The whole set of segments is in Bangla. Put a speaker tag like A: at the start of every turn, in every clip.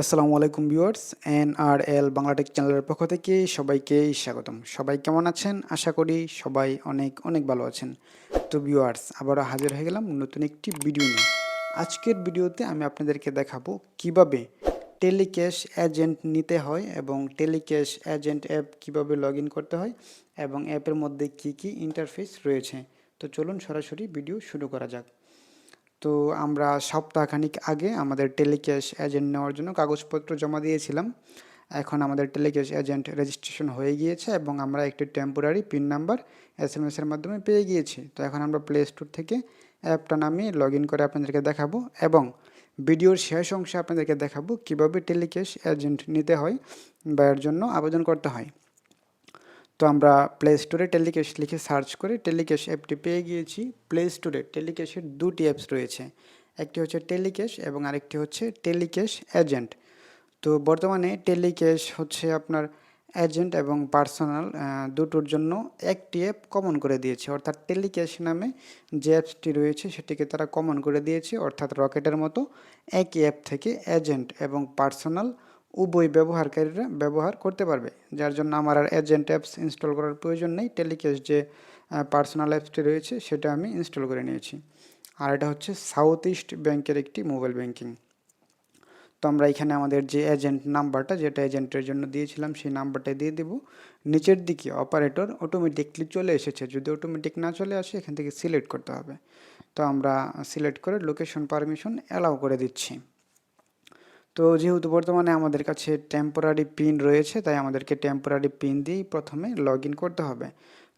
A: আসসালামু আলাইকুম viewers N R L BanglaTech চ্যানেলের পক্ষ থেকে সবাইকে স্বাগতম। সবাই কেমন আছেন? আশা করি সবাই অনেক অনেক ভালো আছেন। তো ভিউয়ার্স, আবারও হাজির হয়ে গেলাম নতুন একটি ভিডিও নিয়ে। আজকের ভিডিওতে আমি আপনাদেরকে দেখাবো কীভাবে টেলিক্যাশ এজেন্ট নিতে হয় এবং টেলিক্যাশ এজেন্ট অ্যাপ কীভাবে লগ করতে হয় এবং অ্যাপের মধ্যে কি কি ইন্টারফেস রয়েছে। তো চলুন সরাসরি ভিডিও শুরু করা যাক। তো আমরা সপ্তাহখানিক আগে আমাদের টেলিক্যাশ এজেন্ট নেওয়ার জন্য কাগজপত্র জমা দিয়েছিলাম। এখন আমাদের টেলিক্যাশ এজেন্ট রেজিস্ট্রেশন হয়ে গিয়েছে এবং আমরা একটি temporary pin number S M এসের মাধ্যমে পেয়ে গিয়েছি। তো এখন আমরা প্লে স্টোর থেকে অ্যাপটা নামিয়ে লগ ইন করে আপনাদেরকে দেখাবো এবং ভিডিওর শেষ অংশে আপনাদেরকে দেখাবো কীভাবে টেলিক্যাশ এজেন্ট নিতে হয় বা এর জন্য আবেদন করতে হয়। তো আমরা প্লে স্টোরে টেলিক্যাশ লিখে সার্চ করে টেলিক্যাশ অ্যাপটি পেয়ে গিয়েছি। প্লে স্টোরে টেলিক্যাশের দুটি অ্যাপস রয়েছে। একটি হচ্ছে টেলিক্যাশ এবং আরেকটি হচ্ছে টেলিক্যাশ এজেন্ট তো বর্তমানে টেলিক্যাশ হচ্ছে আপনার এজেন্ট এবং পার্সোনাল দুটোর জন্য একটি অ্যাপ কমন করে দিয়েছে। অর্থাৎ টেলিক্যাশ নামে যে অ্যাপসটি রয়েছে সেটিকে তারা কমন করে দিয়েছে। অর্থাৎ রকেটের মতো একই অ্যাপ থেকে এজেন্ট এবং পার্সোনাল উভয় ব্যবহারকারীরা ব্যবহার করতে পারবে, যার জন্য আমার আর এজেন্ট অ্যাপস ইনস্টল করার প্রয়োজন নেই। টেলিক্যাশ যে পার্সোনাল অ্যাপসটি রয়েছে, সেটা আমি ইনস্টল করে নিয়েছি। আর এটা হচ্ছে সাউথ ইস্ট ব্যাংকের একটি মোবাইল ব্যাংকিং তো আমরা এখানে আমাদের যে এজেন্ট নাম্বারটা যেটা এজেন্টের জন্য দিয়েছিলাম, সেই নাম্বারটা দিয়ে দেব। নিচের দিকে অপারেটর অটোমেটিকলি চলে এসেছে। যদি অটোমেটিক না চলে আসে, এখান থেকে সিলেক্ট করতে হবে। তো আমরা সিলেক্ট করে লোকেশন পারমিশন অ্যালাউ করে দিচ্ছি। তো যেহেতু বর্তমানে আমাদের কাছে টেম্পোরারি পিন রয়েছে, তাই আমাদেরকে টেম্পোরারি পিন দিয়েই প্রথমে লগ করতে হবে।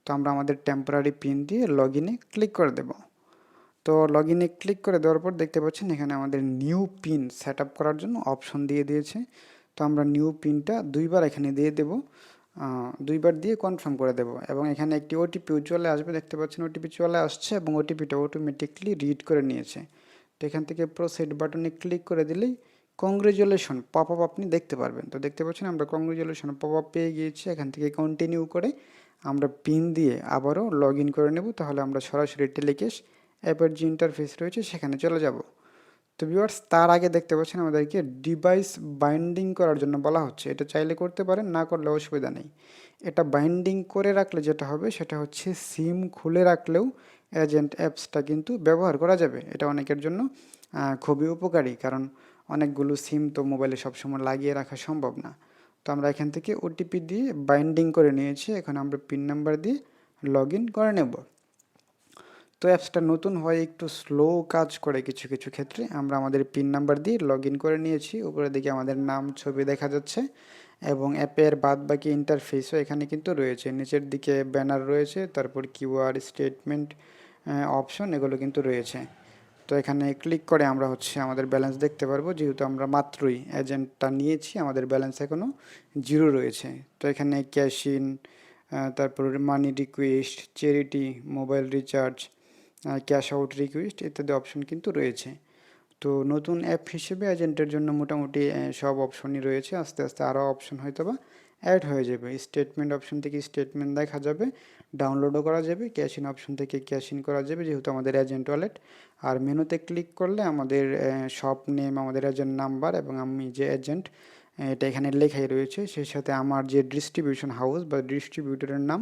A: তো আমরা আমাদের টেম্পোরারি পিন দিয়ে লগ ক্লিক করে দেব। তো লগ ক্লিক করে দেওয়ার পর দেখতে পাচ্ছেন এখানে আমাদের নিউ পিন সেট করার জন্য অপশন দিয়ে দিয়েছে। তো আমরা নিউ পিনটা দুইবার এখানে দিয়ে দেব। দুইবার দিয়ে কনফার্ম করে দেব। এবং এখানে একটি ওটিপিও চলে আসবে, দেখতে পাচ্ছেন ওটিপি চলে আসছে এবং ওটিপিটা অটোমেটিকলি রিড করে নিয়েছে। তো এখান থেকে প্রোসেড বাটনে ক্লিক করে দিলেই কংগ্রেচুলেশন পপ আপ আপনি দেখতে পারবেন। তো দেখতে পাচ্ছেন আমরা কংগ্রেচুলেশন পপ আপ পেয়ে গিয়েছি। এখান থেকে কন্টিনিউ করে আমরা পিন দিয়ে আবারও লগ ইন করে নেব। তাহলে আমরা সরাসরি টেলিকেশ অ্যাপের যে ইন্টারফেস রয়েছে, সেখানে চলে যাব। তো ভিউয়ার্স তার আগে দেখতে পাচ্ছেন আমাদেরকে ডিভাইস বাইন্ডিং করার জন্য বলা হচ্ছে। এটা চাইলে করতে পারেন, না করলে অসুবিধা নেই। এটা বাইন্ডিং করে রাখলে যেটা হবে, সেটা হচ্ছে সিম খুলে রাখলেও এজেন্ট অ্যাপসটা কিন্তু ব্যবহার করা যাবে। এটা অনেকের জন্য খুবই উপকারী। কারণ অনেকগুলো সিম তো মোবাইলে সবসময় লাগিয়ে রাখা সম্ভব না। তো আমরা এখান থেকে ওটিপি দিয়ে বাইন্ডিং করে নিয়েছি, এখন আমরা পিন নাম্বার দিয়ে লগ ইন করে নেব। তো অ্যাপসটা নতুন হয় একটু স্লো কাজ করে কিছু কিছু ক্ষেত্রে আমরা আমাদের পিন নাম্বার দিয়ে লগ ইন করে নিয়েছি। উপরে দিকে আমাদের নাম, ছবি দেখা যাচ্ছে এবং অ্যাপের বাদ বাকি ইন্টারফেসও এখানে কিন্তু রয়েছে। নিচের দিকে ব্যানার রয়েছে, তারপর কিউআর স্টেটমেন্ট অপশন এগুলো কিন্তু রয়েছে। তো এখানে ক্লিক করে আমরা হচ্ছে আমাদের ব্যালেন্স দেখতে পারব। যেহেতু আমরা মাত্রই এজেন্টটা নিয়েছি, আমাদের ব্যালেন্স এখনও জিরো রয়েছে। তো এখানে ক্যাশ ইন তারপর money request charity mobile recharge cash out request ইত্যাদি অপশন কিন্তু রয়েছে। তো নতুন অ্যাপ হিসেবে এজেন্টের জন্য মোটামুটি সব অপশনই রয়েছে। আস্তে আস্তে আরও অপশন হয়তো বা অ্যাড হয়ে যাবে। স্টেটমেন্ট অপশন থেকে স্টেটমেন্ট দেখা যাবে ডাউনলোডও করা যাবে ক্যাশ ইন অপশন থেকে ক্যাশ ইন করা যাবে, যেহেতু আমাদের এজেন্ট ওয়ালেট আর মেনুতে ক্লিক করলে আমাদের শপ নেম আমাদের এজেন্ট নাম্বার এবং আমি যে এজেন্ট এটা এখানে লেখাই রয়েছে, সেই সাথে আমার যে ডিস্ট্রিবিউশন হাউস বা ডিস্ট্রিবিউটরের নাম,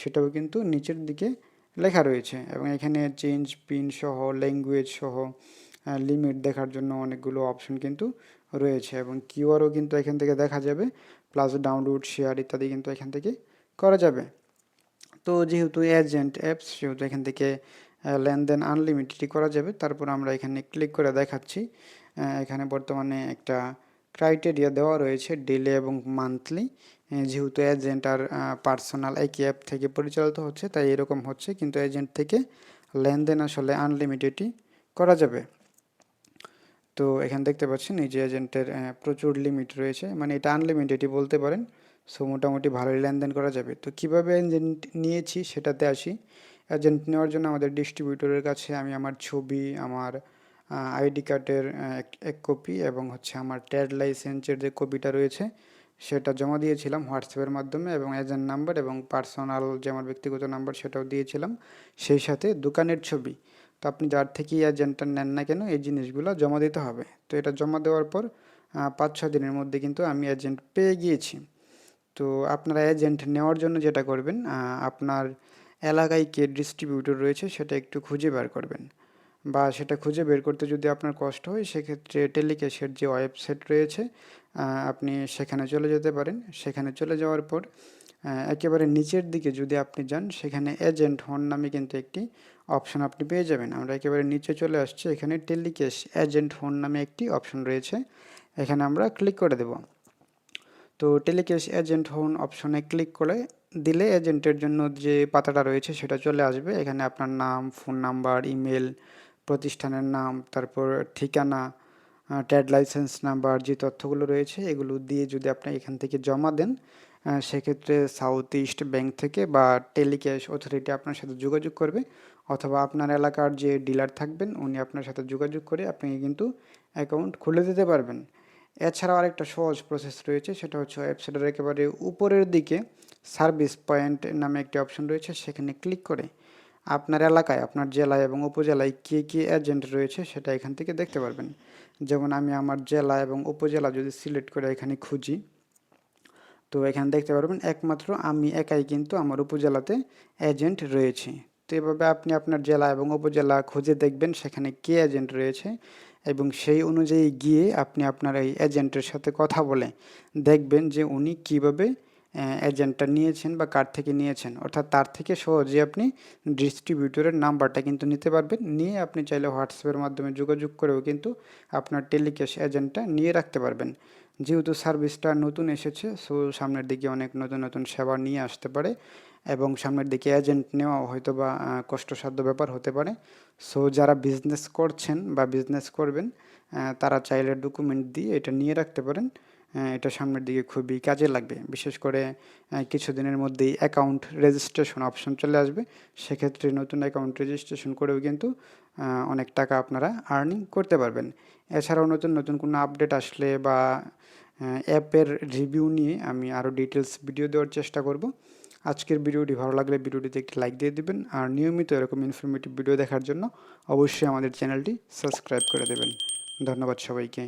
A: সেটাও কিন্তু নিচের দিকে লেখা রয়েছে। এবং এখানে চেঞ্জ পিন সহ ল্যাঙ্গুয়েজ সহ লিমিট দেখার জন্য অনেকগুলো অপশন কিন্তু রয়েছে এবং কিউআরও কিন্তু এখান থেকে দেখা যাবে প্লাস ডাউনলোড শেয়ার ইত্যাদি কিন্তু এখান থেকে করা যাবে। তো যেহেতু এজেন্ট অ্যাপস সেহেতু এখান থেকে লেনদেন আনলিমিটেডই করা যাবে। তারপর আমরা এখানে ক্লিক করে দেখাচ্ছি। এখানে বর্তমানে একটা ক্রাইটেরিয়া দেওয়া রয়েছে ডেলি এবং মান্থলি যেহেতু এজেন্ট আর পার্সোনাল একই অ্যাপ থেকে পরিচালিত হচ্ছে, তাই এরকম হচ্ছে। কিন্তু এজেন্ট থেকে লেনদেন আসলে আনলিমিটেডই করা যাবে। তো এখানে দেখতে পাচ্ছেন এই যে এজেন্টের প্রচুর লিমিট রয়েছে। মানে এটা আনলিমিটেডই বলতে পারেন। সো মোটামুটি ভালোই লেনদেন করা যাবে। তো কীভাবে এজেন্ট নিয়েছি সেটাতে আসি। এজেন্ট নেওয়ার জন্য আমাদের ডিস্ট্রিবিউটরের কাছে আমি আমার ছবি, আমার আইডি কার্ডের এক কপি এবং হচ্ছে আমার ট্যাড লাইসেন্সের যে কপিটা রয়েছে, সেটা জমা দিয়েছিলাম হোয়াটসঅ্যাপের মাধ্যমে এবং এজেন্ট নাম্বার এবং পার্সোনাল যে আমার ব্যক্তিগত নাম্বার সেটাও দিয়েছিলাম। সেই সাথে দোকানের ছবি। তো আপনি যার থেকেই এজেন্টটা নেন না কেন, এই জিনিসগুলো জমা দিতে হবে। তো এটা জমা দেওয়ার পর পাঁচ ছ দিনের মধ্যে কিন্তু আমি এজেন্ট পেয়ে গিয়েছি। তো আপনারা এজেন্ট নেওয়ার জন্য যেটা করবেন আপনার এলাকায় কে ডিস্ট্রিবিউটর রয়েছে সেটা একটু খুঁজে বের করবেন। বা সেটা খুঁজে বের করতে যদি আপনার কষ্ট হয়, সেক্ষেত্রে টেলিক্যাশের যে ওয়েবসাইট রয়েছে আপনি সেখানে চলে যেতে পারেন। সেখানে চলে যাওয়ার পর একেবারে নিচের দিকে যদি আপনি যান, সেখানে এজেন্ট হন নামে কিন্তু একটি অপশন আপনি পেয়ে যাবেন। আমরা একেবারে নিচে চলে আসছি, এখানে টেলিকেশ এজেন্ট হন নামে একটি অপশন রয়েছে। এখানে আমরা ক্লিক করে দেব। তো টেলিকেশ এজেন্ট হন অপশনে ক্লিক করে দিলে এজেন্টের জন্য যে পাতাটা রয়েছে, সেটা চলে আসবে। এখানে আপনার নাম ফোন নাম্বার ইমেল প্রতিষ্ঠানের নাম, তারপর ঠিকানা ট্যাড লাইসেন্স নাম্বার যে তথ্যগুলো রয়েছে, এগুলো দিয়ে যদি আপনি এখান থেকে জমা দেন সেক্ষেত্রে সাউথ ইস্ট ব্যাংক থেকে বা টেলিক্যাশ অথরিটি আপনার সাথে যোগাযোগ করবে অথবা আপনার এলাকার যে ডিলার থাকবেন, উনি আপনার সাথে যোগাযোগ করে আপনি কিন্তু অ্যাকাউন্ট খুলে দিতে পারবেন। এছাড়াও আরেকটা সহজ প্রসেস রয়েছে, সেটা হচ্ছে ওয়েবসাইটের একেবারে উপরের দিকে সার্ভিস পয়েন্ট নামে একটি অপশন রয়েছে, সেখানে ক্লিক করে আপনার এলাকায়, আপনার জেলায় এবং উপজেলায় কে কী এজেন্ট রয়েছে সেটা এখান থেকে দেখতে পারবেন। যেমন আমি আমার জেলা এবং উপজেলা যদি সিলেক্ট করে এখানে খুঁজি তো এখানে দেখতে পারবেন একমাত্র আমি একাই কিন্তু আমার উপজেলাতে এজেন্ট রয়েছে। তো এভাবে আপনি আপনার জেলা এবং উপজেলা খুঁজে দেখবেন সেখানে কে এজেন্ট রয়েছে এবং সেই অনুযায়ী গিয়ে আপনি আপনার এই এজেন্টের সাথে কথা বলে দেখবেন যে উনি কীভাবে এজেন্টটা নিয়েছেন বা কার থেকে নিয়েছেন। অর্থাৎ তার থেকে সহজে আপনি ডিস্ট্রিবিউটরের নাম্বারটা কিন্তু নিতে পারবেন। নিয়ে আপনি চাইলে হোয়াটসঅ্যাপের মাধ্যমে যোগাযোগ করেও কিন্তু আপনার টেলিক্যাশ এজেন্টটা নিয়ে রাখতে পারবেন। যেহেতু সার্ভিসটা নতুন এসেছে, সো সামনের দিকে অনেক নতুন নতুন সেবা নিয়ে আসতে পারে এবং সামনের দিকে এজেন্ট নেওয়া হয়তো বা কষ্টসাধ্য ব্যাপার হতে পারে। সো যারা বিজনেস করছেন বা বিজনেস করবেন তারা চাইলে ডকুমেন্ট দিয়ে এটা নিয়ে রাখতে পারেন। এটা সামনের দিকে খুবই কাজে লাগবে। বিশেষ করে কিছুদিনের মধ্যেই অ্যাকাউন্ট রেজিস্ট্রেশন অপশন চলে আসবে। সেক্ষেত্রে নতুন অ্যাকাউন্ট রেজিস্ট্রেশন করেও কিন্তু অনেক টাকা আপনারা আর্নিং করতে পারবেন। এছাড়াও নতুন নতুন কোনো আপডেট আসলে বা অ্যাপের রিভিউ নিয়ে আমি আরও ডিটেলস ভিডিও দেওয়ার চেষ্টা করব। আজকের ভিডিওটি ভালো লাগলে ভিডিওটিতে একটি লাইক দিয়ে দেবেন। আর নিয়মিত এরকম ইনফরমেটিভ ভিডিও দেখার জন্য অবশ্যই আমাদের চ্যানেলটি সাবস্ক্রাইব করে দেবেন। ধন্যবাদ সবাইকে।